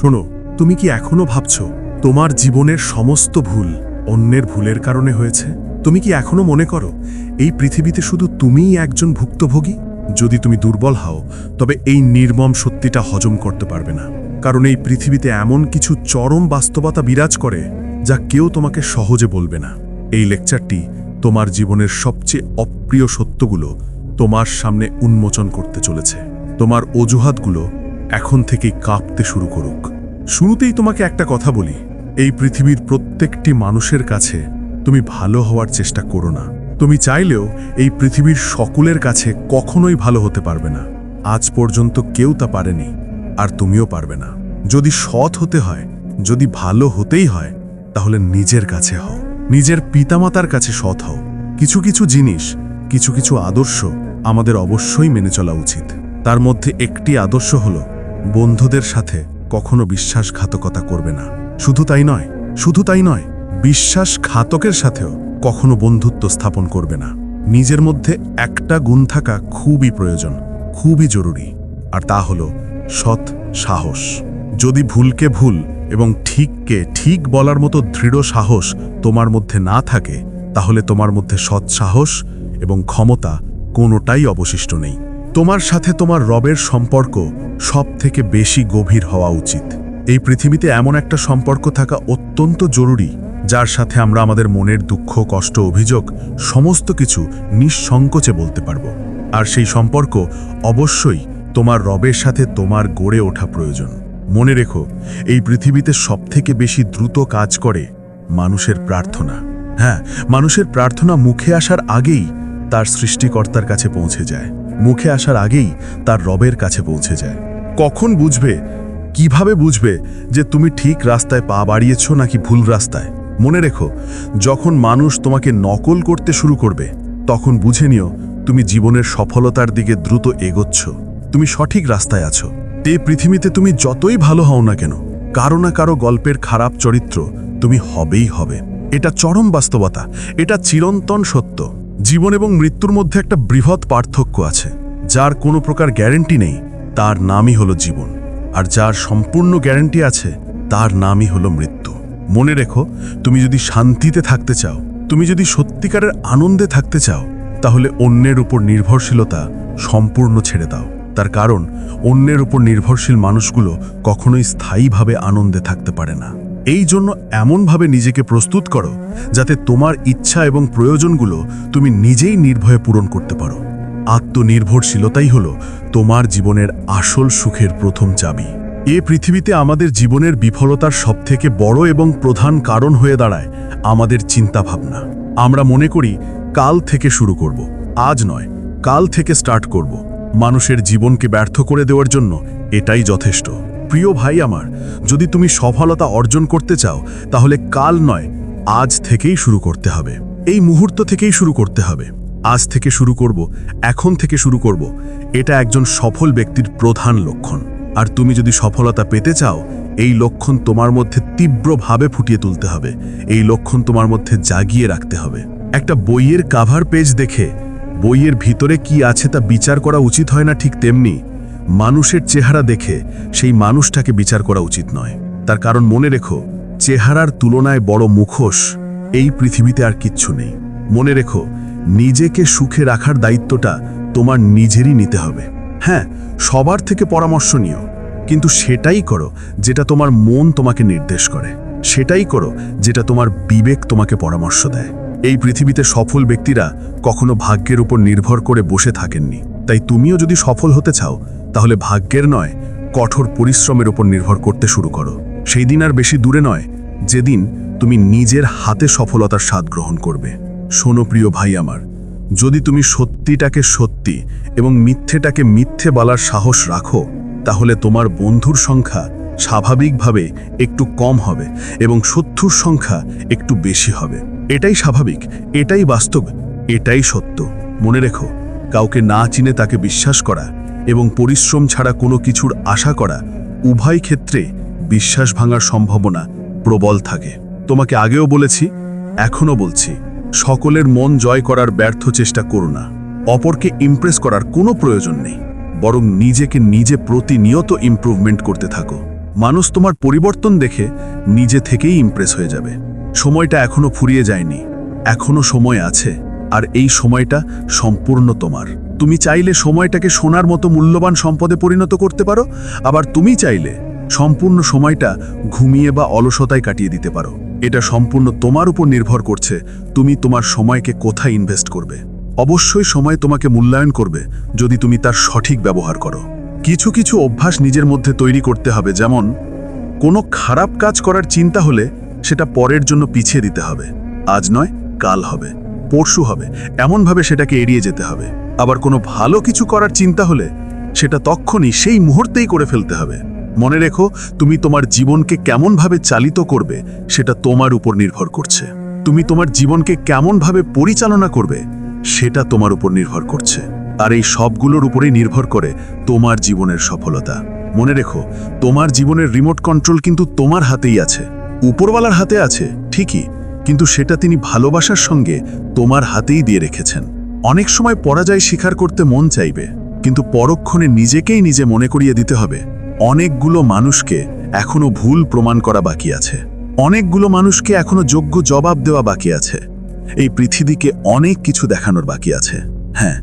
শোনো, তুমি কি এখনও ভাবছ, তোমার জীবনের সমস্ত ভুল অন্যের ভুলের কারণে হয়েছে? তুমি কি এখনও মনে করো, এই পৃথিবীতে শুধু তুমিই একজন ভুক্তভোগী? যদি তুমি দুর্বল হও, তবে এই নির্মম সত্যিটা হজম করতে পারবে না। কারণ এই পৃথিবীতে এমন কিছু চরম বাস্তবতা বিরাজ করে, যা কেউ তোমাকে সহজে বলবে না। এই লেকচারটি তোমার জীবনের সবচেয়ে অপ্রিয় সত্যগুলো তোমার সামনে উন্মোচন করতে চলেছে। তোমার অজুহাতগুলো এখন থেকেই কাঁপতে শুরু করুক। শুরুতেই তোমাকে একটা কথা বলি, এই পৃথিবীর প্রত্যেকটি মানুষের কাছে তুমি ভালো হওয়ার চেষ্টা করো না। তুমি চাইলেও এই পৃথিবীর সকলের কাছে কখনোই ভালো হতে পারবে না। আজ পর্যন্ত কেউ তা পারেনি, আর তুমিও পারবে না। যদি সৎ হতে হয়, যদি ভালো হতেই হয়, তাহলে নিজের কাছে হও। নিজের পিতামাতার কাছে সৎ হও। কিছু কিছু জিনিস, কিছু কিছু আদর্শ আমাদের অবশ্যই মেনে চলা উচিত। তার মধ্যে একটি আদর্শ হল বন্ধুদের সাথে কখনো বিশ্বাসঘাতকতা করবে না। শুধু তাই নয়, শুধু তাই নয়, বিশ্বাসঘাতকের সাথেও কখনো বন্ধুত্ব স্থাপন করবে না। নিজের মধ্যে একটা গুণ থাকা খুবই প্রয়োজন, খুবই জরুরি, আর তা হল সৎ সাহস। যদি ভুলকে ভুল এবং ঠিককে ঠিক বলার মতো দৃঢ় সাহস তোমার মধ্যে না থাকে, তাহলে তোমার মধ্যে সৎ সাহস এবং ক্ষমতা কোনোটাই অবশিষ্ট নেই। তোমার সাথে তোমার রবের সম্পর্ক সব থেকে বেশি গভীর হওয়া উচিত। এই পৃথিবীতে এমন একটা সম্পর্ক থাকা অত্যন্ত জরুরি, যার সাথে আমরা আমাদের মনের দুঃখ, কষ্ট, অভিযোগ, সমস্ত কিছু নিঃসংকোচে বলতে পারব। আর সেই সম্পর্ক অবশ্যই তোমার রবের সাথে তোমার গড়ে ওঠা প্রয়োজন। মনে রেখো, এই পৃথিবীতে সবথেকে বেশি দ্রুত কাজ করে মানুষের প্রার্থনা। হ্যাঁ মানুষের প্রার্থনা মুখে আসার আগেই তার সৃষ্টিকর্তার কাছে পৌঁছে যায়। মুখে আসার আগেই তার রবের কাছে পৌঁছে যায়। কখন বুঝবে? কীভাবে বুঝবে যে তুমি ঠিক রাস্তায় পা বাড়িয়েছ নাকি ভুল রাস্তায়? মনে রেখো, যখন মানুষ তোমাকে নকল করতে শুরু করবে, তখন বুঝে নিও তুমি জীবনের সফলতার দিকে দ্রুত এগোচ্ছ। তুমি সঠিক রাস্তায় আছো। তে পৃথিবীতে তুমি যতই ভালো হও না কেন, কারও না কারও গল্পের খারাপ চরিত্র তুমি হবেই হবে। এটা চরম বাস্তবতা, এটা চিরন্তন সত্য। জীবন এবং মৃত্যুর মধ্যে একটা বৃহৎ পার্থক্য আছে। যার কোনো প্রকার গ্যারেন্টি নেই, তার নামই হলো জীবন। আর যার সম্পূর্ণ গ্যারেন্টি আছে, তার নামই হলো মৃত্যু। মনে রেখো, তুমি যদি শান্তিতে থাকতে চাও, তুমি যদি সত্যিকারের আনন্দে থাকতে চাও, তাহলে অন্যের উপর নির্ভরশীলতা সম্পূর্ণ ছেড়ে দাও। তার কারণ, অন্যের উপর নির্ভরশীল মানুষগুলো কখনোই স্থায়ীভাবে আনন্দে থাকতে পারে না। এই জন্য এমনভাবে নিজেকে প্রস্তুত করো যাতে তোমার ইচ্ছা এবং প্রয়োজনগুলো তুমি নিজেই নির্ভয়ে পূরণ করতে পারো। আত্মনির্ভরশীলতাই হলো তোমার জীবনের আসল সুখের প্রথম চাবি। এ পৃথিবীতে আমাদের জীবনের বিফলতার সবথেকে বড় এবং প্রধান কারণ হয়ে দাঁড়ায় আমাদের চিন্তাভাবনা। আমরা মনে করি, কাল থেকে শুরু করব, আজ নয়, কাল থেকে স্টার্ট করব। মানুষের জীবনকে ব্যর্থ করে দেওয়ার জন্য এটাই যথেষ্ট। প্রিয় ভাই আমার, যদি তুমি সফলতা অর্জন করতে চাও, তাহলে কাল নয়, আজ থেকেই শুরু করতে হবে। এই মুহূর্ত থেকেই শুরু করতে হবে। আজ থেকে শুরু করব, এখন থেকে শুরু করব। এটা একজন সফল ব্যক্তির প্রধান লক্ষণ। আর তুমি যদি সফলতা পেতে চাও, এই লক্ষণ তোমার মধ্যে তীব্রভাবে ফুটিয়ে তুলতে হবে। এই লক্ষণ তোমার মধ্যে জাগিয়ে রাখতে হবে। একটা বইয়ের কাভার পেজ দেখে, বইয়ের ভিতরে কি আছে তা বিচার করা উচিত হয় না ঠিক তেমনি। মানুষের চেহারা দেখে সেই মানুষটাকে বিচার করা উচিত নয়। তার কারণ মনে রেখো, চেহারার তুলনায় বড় মুখোশ এই পৃথিবীতে আর কিচ্ছু নেই। মনে রেখো, নিজেকে সুখে রাখার দায়িত্বটা তোমার নিজেরই নিতে হবে। হ্যাঁ সবার থেকে পরামর্শ নিও। কিন্তু সেটাই করো যেটা তোমার মন তোমাকে নির্দেশ করে। সেটাই করো যেটা তোমার বিবেক তোমাকে পরামর্শ দেয়। এই পৃথিবীতে সফল ব্যক্তিরা কখনো ভাগ্যের উপর নির্ভর করে বসে থাকেননি। তাই তুমিও যদি সফল হতে চাও তাহলে ভাগ্যের নয়, কঠোর পরিশ্রমের উপর নির্ভর করতে শুরু করো। সেই দিন আর বেশি দূরে নয়, যেদিন তুমি নিজের হাতে সফলতার স্বাদ গ্রহণ করবে। শোনো প্রিয় ভাই আমার, যদি তুমি সত্যিটাকে সত্যি এবং মিথ্যেটাকে মিথ্যে বলার সাহস রাখো, তাহলে তোমার বন্ধুর সংখ্যা স্বাভাবিকভাবে একটু কম হবে এবং শত্রুর সংখ্যা একটু বেশি হবে। এটাই স্বাভাবিক, এটাই বাস্তব, এটাই সত্য। মনে রেখো, কাউকে না চিনে তাকে বিশ্বাস করা এবং পরিশ্রম ছাড়া কোনো কিছুর আশা করা উভয় ক্ষেত্রে বিশ্বাস ভাঙার সম্ভাবনা প্রবল থাকে। তোমাকে আগেও বলেছি, এখনও বলছি, সকলের মন জয় করার ব্যর্থ চেষ্টা করো না। অপরকে ইমপ্রেস করার কোনো প্রয়োজন নেই, বরং নিজেকে নিজে প্রতিনিয়ত ইম্প্রুভমেন্ট করতে থাকো। মানুষ তোমার পরিবর্তন দেখে নিজে থেকেই ইমপ্রেস হয়ে যাবে। সময়টা এখনও ফুরিয়ে যায়নি এখনও সময় আছে, আর এই সময়টা সম্পূর্ণ তোমার। তুমি চাইলে সময়টাকে সোনার মতো মূল্যবান সম্পদে পরিণত করতে পারো, আবার তুমি চাইলে সম্পূর্ণ সময়টা ঘুমিয়ে বা অলসতায় কাটিয়ে দিতে পারো। এটা সম্পূর্ণ তোমার উপর নির্ভর করছে তুমি তোমার সময়কে কোথায় ইনভেস্ট করবে। অবশ্যই সময় তোমাকে মূল্যায়ন করবে যদি তুমি তার সঠিক ব্যবহার করো। কিছু কিছু অভ্যাস নিজের মধ্যে তৈরি করতে হবে, যেমন কোনো খারাপ কাজ করার চিন্তা হলে সেটা পরের জন্য পিছিয়ে দিতে হবে। আজ নয়, কাল হবে। পরশু হবে। এমনভাবে সেটাকে এড়িয়ে যেতে হবে। আবার কোনো ভালো কিছু করার চিন্তা হলে সেটা তখনই সেই মুহূর্তেই করে ফেলতে হবে। মনে রেখো, তুমি তোমার জীবনকে কেমনভাবে চালিত করবে, সেটা তোমার উপর নির্ভর করছে। তুমি তোমার জীবনকে কেমনভাবে পরিচালনা করবে, সেটা তোমার উপর নির্ভর করছে। আর এই সবগুলোর উপরেই নির্ভর করে তোমার জীবনের সফলতা। মনে রেখো, তোমার জীবনের রিমোট কন্ট্রোল কিন্তু তোমার হাতেই আছে। উপরওয়ালার হাতে আছে, ঠিকই। কিন্তু সেটা তিনি ভালোবাসার সঙ্গে তোমার হাতেই দিয়ে রেখেছেন। অনেক সময় পরাজয় স্বীকার করতে মন চাইবে, কিন্তু পরক্ষণে নিজেকেই নিজে মনে করিয়ে দিতে হবে, অনেকগুলো মানুষকে এখনও ভুল প্রমাণ করা বাকি আছে। অনেকগুলো মানুষকে এখনও যোগ্য জবাব দেওয়া বাকি আছে। এই পৃথিবীকে অনেক কিছু দেখানোর বাকি আছে। হ্যাঁ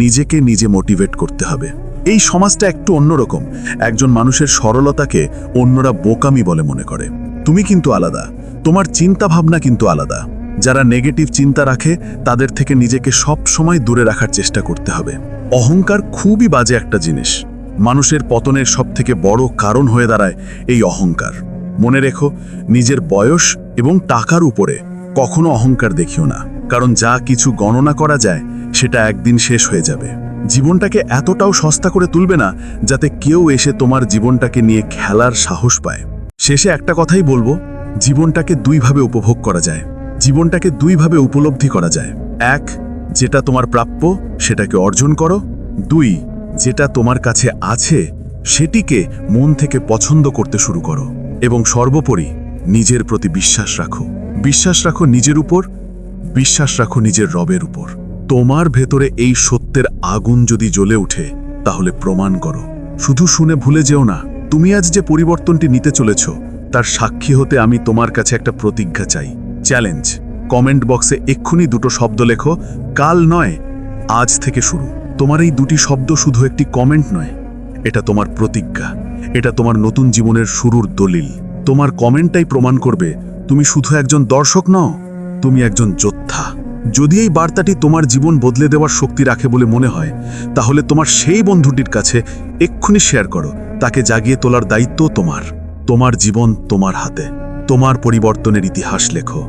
নিজেকে নিজে মোটিভেট করতে হবে। এই সমাজটা একটু অন্যরকম। একজন মানুষের সরলতাকে অন্যরা বোকামি বলে মনে করে। তুমি কিন্তু আলাদা। তোমার চিন্তা ভাবনা কিন্তু আলাদা। যারা নেগেটিভ চিন্তা রাখে, তাদের থেকে নিজেকে সব সময় দূরে রাখার চেষ্টা করতে হবে। অহংকার খুবই বাজে একটা জিনিস। মানুষের পতনের সবথেকে বড় কারণ হয়ে দাঁড়ায় এই অহংকার। মনে রেখো, নিজের বয়স এবং টাকার উপরে কখনো অহংকার দেখিও না। কারণ যা কিছু গণনা করা যায়, সেটা একদিন শেষ হয়ে যাবে। জীবনটাকে এতটাও সস্তা করে তুলবে না, যাতে কেউ এসে তোমার জীবনটাকে নিয়ে খেলার সাহস পায়। শেষে একটা কথাই বলব জীবনটাকে দুইভাবে উপভোগ করা যায়। জীবনটাকে দুইভাবে উপলব্ধি করা যায়। এক, যেটা তোমার প্রাপ্য, সেটাকে অর্জন করো। দুই, যেটা তোমার কাছে আছে, সেটিকে মন থেকে পছন্দ করতে শুরু করো। এবং সর্বোপরি, নিজের প্রতি বিশ্বাস রাখো। বিশ্বাস রাখো নিজের উপর, বিশ্বাস রাখো নিজের রবের উপর। তোমার ভেতরে এই সত্যের আগুন যদি জ্বলে ওঠে, তাহলে প্রমাণ করো। শুধু শুনে ভুলে যেও না, তুমি আজ যে পরিবর্তনটি নিতে চলেছ তার সাক্ষী হতে আমি তোমার কাছে একটা প্রতিজ্ঞা চাই। চ্যালেঞ্জ। কমেন্ট বক্সে এক্ষুনি দুটো শব্দ লেখো। কাল নয়, আজ থেকে শুরু। তোমার এই দুটি শব্দ শুধু একটি কমেন্ট নয়। এটা তোমার প্রতিজ্ঞা। এটা তোমার নতুন জীবনের শুরুর দলিল। তোমার কমেন্টটাই প্রমাণ করবে, তুমি শুধু একজন দর্শক নও, তুমি একজন যোদ্ধা। যদি এই বার্তাটি তোমার জীবন বদলে দেওয়ার শক্তি রাখে বলে মনে হয়, তাহলে তোমার সেই বন্ধুটির কাছে এক্ষুনি শেয়ার করো। তাকে জাগিয়ে তোলার দায়িত্ব তোমার। তোমার জীবন তোমার হাতে। তোমার পরিবর্তনের ইতিহাস লেখো।